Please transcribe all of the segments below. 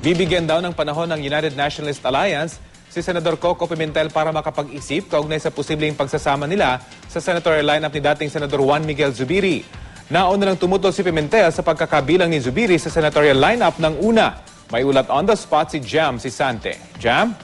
Bibigyan daw ng panahon ng United Nationalist Alliance si Senador Coco Pimentel para makapag-isip kaugnay sa posibleng pagsasama nila sa senatorial lineup ni dating Senador Juan Miguel Zubiri. Nauna nang tumutol si Pimentel sa pagkakabilang ni Zubiri sa senatorial lineup ng una. May ulat on the spot si Jam si Sante. Jam?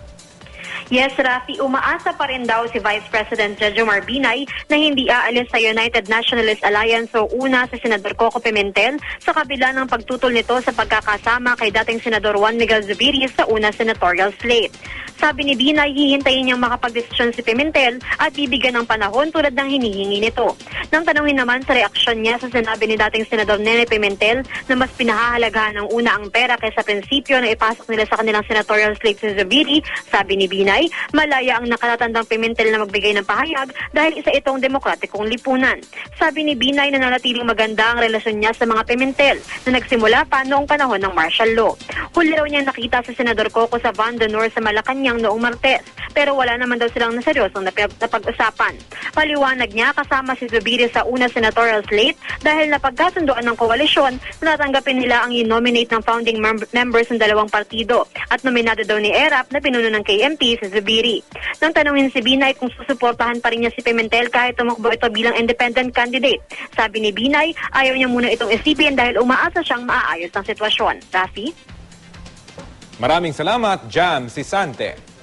Yes, Rafi, umaasa pa rin daw si Vice President Jojo Marbinay na hindi aalis sa United Nationalist Alliance o una si Senador Coco Pimentel sa kabila ng pagtutol nito sa pagkakasama kay dating Senador Juan Miguel Zubiri sa una senatorial slate. Sabi ni Binay, hihintayin niyang makapagdesisyon si Pimentel at bibigyan ng panahon tulad ng hinihingi nito. Nang tanungin naman sa reaksyon niya sa sinabi ni dating Senador Nene Pimentel na mas pinahahalagahan ng una ang pera kaysa prinsipyo na ipasok nila sa kanilang senatorial slate si Zubiri, sabi ni Binay, malaya ang nakatatandang Pimentel na magbigay ng pahayag dahil isa itong demokratikong lipunan. Sabi ni Binay na nanatiling maganda ang relasyon niya sa mga Pimentel na nagsimula pa noong panahon ng martial law. Huli raw niya nakita sa Senador Coco sa Van Donor sa Malacanang noong Martes, pero wala naman daw silang naseryosong napag- napag-usapan. Paliwanag niya kasama si Zubiri sa una senatorial slate dahil napagkasunduan ng koalisyon na natanggapin nila ang i-nominate ng founding mem- members ng dalawang partido at nominado daw ni ERAP na pinuno ng KMP si Zubiri. Nang tanungin si Binay kung susuportahan pa rin niya si Pimentel kahit tumakbo ito bilang independent candidate. Sabi ni Binay, ayaw niya muna itong isipin dahil umaasa siyang maaayos ang sitwasyon. Rafi? Maraming salamat, Jam si Sante.